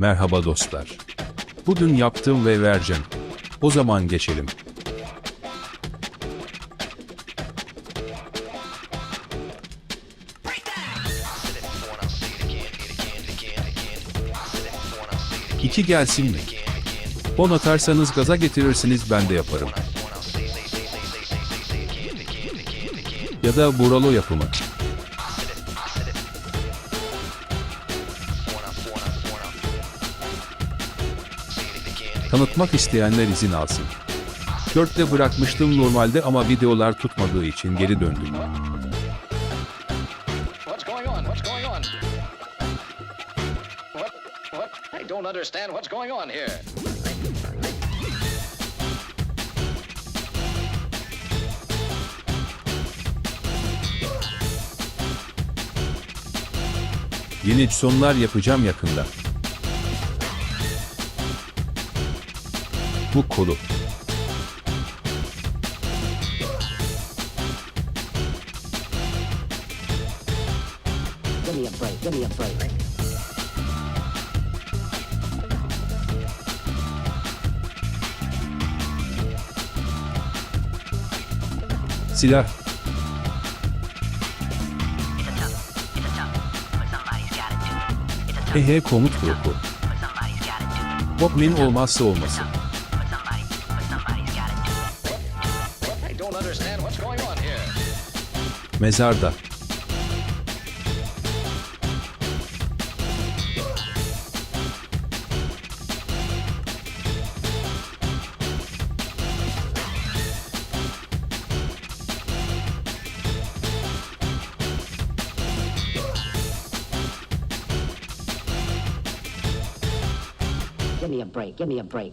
Merhaba dostlar. Bugün yaptım ve vereceğim. O zaman geçelim. İki gelsin mi? On atarsanız gaza getirirsiniz ben de yaparım. Ya da buralo yapımı. Tanıtmak isteyenler izin alsın. Dörtte bırakmıştım normalde ama videolar tutmadığı için geri döndüm. Yeni sonlar yapacağım yakında. Bu kolu. Give me a break. Give me a. Silah. Hehe komut grubu. Walkman olmazsa olması. Mezarda. Give me a break. Give me a break.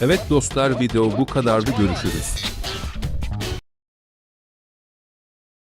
Evet dostlar video bu kadardı görüşürüz.